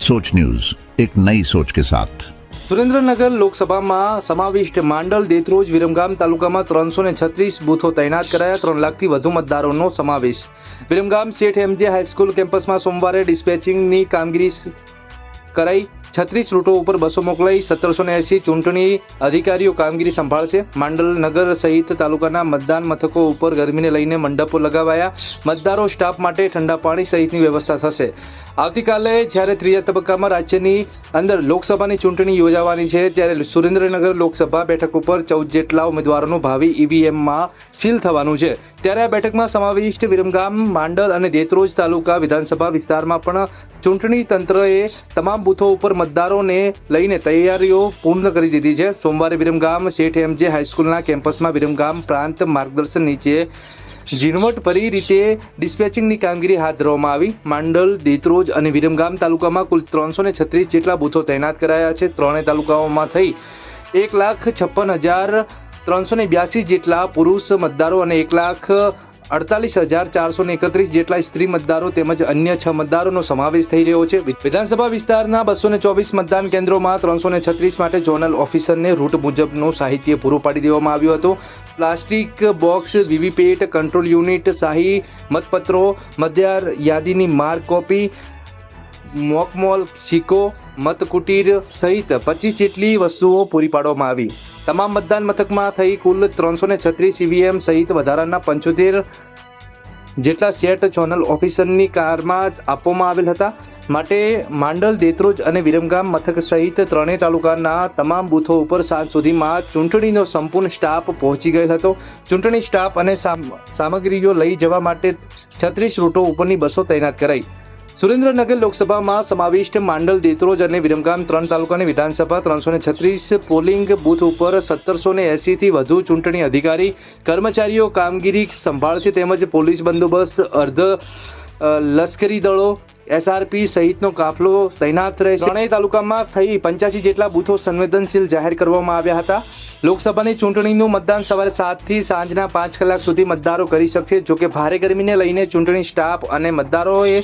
सोच न्यूज एक नई सोच के साथ સુરેન્દ્રનગર લોકસભામાં સમાવિષ્ટ માંડલ દેત્રોજ વિરમગામ તાલુકામાં ત્રણસો ને છત્રીસ બૂથો તૈનાત કરાયા ત્રણ લાખથી વધુ મતદારોનો સમાવેશ વિરમગામ શેઠ એમજે હાઈસ્કૂલ કેમ્પસમાં સોમવારે ડિસ્પેચિંગની કામગીરી કરાઈ છત્રીસ રૂટો ઉપર બસો મોકલાઈ સત્તરસો ને એસી ચૂંટણી અધિકારીઓ કામગીરી સંભાળશે. માંડલ નગર સહિત તાલુકાના મતદાન મથકો ઉપર ગરમીને લઈને મંડપો લગાવાયા. મતદારો સ્ટાફ માટે ઠંડા પાણી સહિતની વ્યવસ્થા થશે. આવતીકાલે જ્યારે ત્રીજા તબક્કામાં રાજ્યની અંદર લોકસભાની ચૂંટણી યોજાવાની છે, ત્યારે સુરેન્દ્રનગર લોકસભા બેઠક ઉપર ચૌદ જેટલા ઉમેદવારોનું ભાવિ ઈવીએમમાં સીલ થવાનું છે. ત્યારે આ બેઠકમાં સમાવિષ્ટ વિરમગામ, માંડલ અને દેતરોજ તાલુકા વિધાનસભા વિસ્તારમાં પણ ચૂંટણી તંત્રએ તમામ બૂથો ઉપર મતદારોને લઈને તૈયારીઓ પૂર્ણ કરી દીધી છે. સોમવારે વિરમગામ શેઠ એમજે હાઈસ્કૂલના કેમ્પસમાં વિરમગામ પ્રાંત માર્ગદર્શન નીચે ઝીણવટભરી રીતે ડિસ્પેચિંગની કામગીરી હાથ ધરવામાં આવી. માંડલ, દેત્રોજ અને વિરમગામ તાલુકામાં કુલ ત્રણસો ને છત્રીસ જેટલા બૂથો તૈનાત કરાયા છે. ત્રણેય તાલુકાઓમાં થઈ એક લાખ છપ્પન હજાર ત્રણસો ને બ્યાસી જેટલા પુરુષ મતદારો અને એક લાખ અડતાલીસ હજાર ચારસો ને એકત્રીસ જેટલા સ્ત્રી મતદારો તેમજ અન્ય છ મતદારોનો સમાવેશ થઈ રહ્યો છે. વિધાનસભા વિસ્તારના બસો ને ચોવીસ મતદાન કેન્દ્રોમાં ત્રણસો ને છત્રીસ માટે ઝોનલ ઓફિસરને રૂટ મુજબનું સાહિત્ય પૂરું પાડી દેવામાં આવ્યું હતું. Plastic box, VVPAT, control unit, શાહી મતપત્રો મતદાર યાદીની માર્ક કોપી મોકમોલ સિક્કો મતકુટીર સહિત પચીસ જેટલી વસ્તુઓ પૂરી પાડવામાં આવી. તમામ મતદાન મથકમાં થઈ કુલ ત્રણસો ને છત્રીસ ઈવીએમ સહિત વધારાના પંચોતેર જેટલા સેટ ચોનલ ઓફિસરની કારમાં આપવામાં આવેલ હતા. માટે માંડલ, દેત્રોજ અને વિરમગામ મથક સહિત ત્રણેય તાલુકાના તમામ બૂથો ઉપર સાંજ સુધીમાં ચૂંટણીનો સંપૂર્ણ સ્ટાફ પહોંચી ગયેલ હતો. ચૂંટણી સ્ટાફ અને સામ- સામગ્રીઓ લઈ જવા માટે છત્રીસ રૂટો ઉપરની બસો તૈનાત કરાઈ. સુરેન્દ્રનગર લોકસભામાં સમાવિષ્ટ માંડલ, દેત્રોજ અને વિરમગામ ત્રણ તાલુકાની વિધાનસભા ત્રણસો છત્રીસ પોલિંગ બૂથ ઉપર સત્તરસો ને એસીથી વધુ ચૂંટણી અધિકારી, કર્મચારીઓ કામગીરી સંભાળશે તેમજ પોલીસ બંદોબસ્ત, અર્ધ લશ્કરી દળો, એસઆરપી સહિતનો કાફલો તૈનાત રહેશે. ત્રણેય તાલુકામાં થઈ પંચ્યાસી જેટલા બૂથો સંવેદનશીલ જાહેર કરવામાં આવ્યા હતા. લોકસભાની ચૂંટણીનું મતદાન સવારે સાતથી સાંજના પાંચ કલાક સુધી મતદારો કરી શકશે, જોકે ભારે ગરમીને લઈને ચૂંટણી સ્ટાફ અને મતદારોએ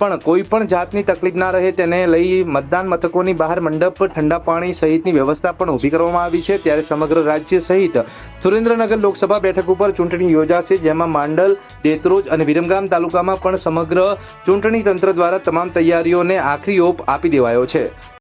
પણ કોઈ પણ જાતની તકલીફ ના રહે તેને લઈ મતદાન મથકોની બહાર મંડપ, ઠંડા પાણી સહિતની વ્યવસ્થા પણ ઊભી કરવામાં આવી છે. ત્યારે સમગ્ર રાજ્ય સહિત સુરેન્દ્રનગર લોકસભા બેઠક ઉપર ચૂંટણી યોજાશે, જેમાં માંડલ, દેતરોજ અને વિરમગામ તાલુકામાં પણ સમગ્ર ચૂંટણી તંત્ર દ્વારા તમામ તૈયારીઓને આખરી ઓપ આપી દેવાયો છે.